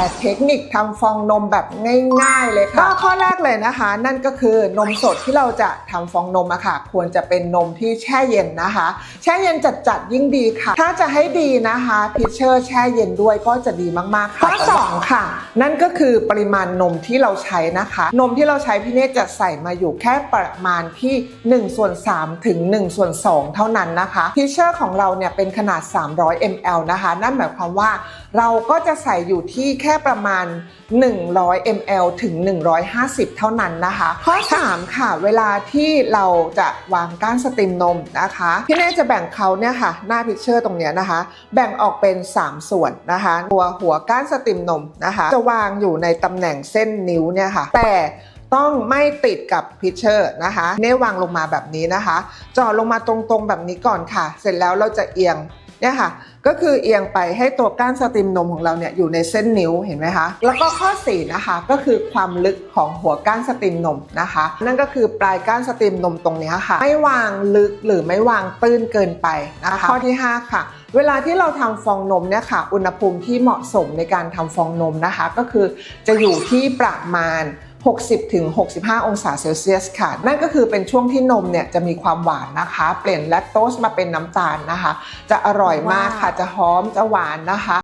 ร์เทคนิคทำฟองนมแบบง่ายๆเลยค่ะก็ข้อแรกเลยนะคะ นั่นก็คือนมสดที่เราจะทำฟองนมอะค่ะ ควรจะเป็นนมที่แช่เย็นนะคะ แช่เย็นจัดๆยิ่งดีค่ะ ถ้าจะให้ดีนะคะพิเชอร์แช่เย็นด้วยก็จะดีมากๆค่ะข้อสองค่ะ นั่นก็คือปริมาณนมที่เราใช้นะคะ นมที่เราใช้พี่เนตจะใส่มาอยู่แค่ประมาณที่1ส่วน3ถึง1ส่วน2เท่านั้นนะคะพิเชอร์ของเราเนี่ยเป็นขนาด 300 ml นะคะ นั่นหมายความว่า เราก็จะใส่อยู่ที่แค่ประมาณ 100 ml ถึง 150 เท่านั้นนะคะ ข้อ 3 ค่ะ เวลาที่เราจะวางก้านสตรีมนมนะคะ พี่เน่จะแบ่งเขาเนี่ยค่ะ หน้าพิเชอร์ตรงเนี้ยนะคะ แบ่งออกเป็น 3 ส่วนนะคะ ตัวหัวก้านสตรีมนมนะคะ จะวางอยู่ในตำแหน่งเส้นนิ้วเนี่ยค่ะ แต่ต้องไม่ติดกับพิเชอร์นะคะเน่วางลงมาแบบนี้นะคะจาะลงมาตรงๆแบบนี้ก่อนค่ะ เสร็จแล้วเราจะเอียง เนี่ยค่ะก็คือเอียงไปให้ตัวก้านสตรีมนมของเราเนี่ยอยู่ในเส้นนิ้วเห็นไหมคะ แล้วก็ข้อ4นะคะก็คือความลึกของหัวก้านสตรีมนมนะคะ นั่นก็คือปลายก้านสตรีมนมตรงนี้ค่ะ ไม่วางลึกหรือไม่วางตื้นเกินไปนะคะ ข้อที่ 5 ค่ะ เวลาที่เราทำฟองนมเนี่ยค่ะ อุณหภูมิที่เหมาะสมในการทำฟองนมนะคะ ก็คือจะอยู่ที่ประมาณ 60ถึง65 องศาเซลเซียสค่ะ นั่นก็คือเป็นช่วงที่นมเนี่ยจะมีความหวานนะคะ เปลี่ยนแลคโตสมาเป็นน้ำตาลนะคะ จะอร่อยมากค่ะ จะหอม จะหวานนะคะ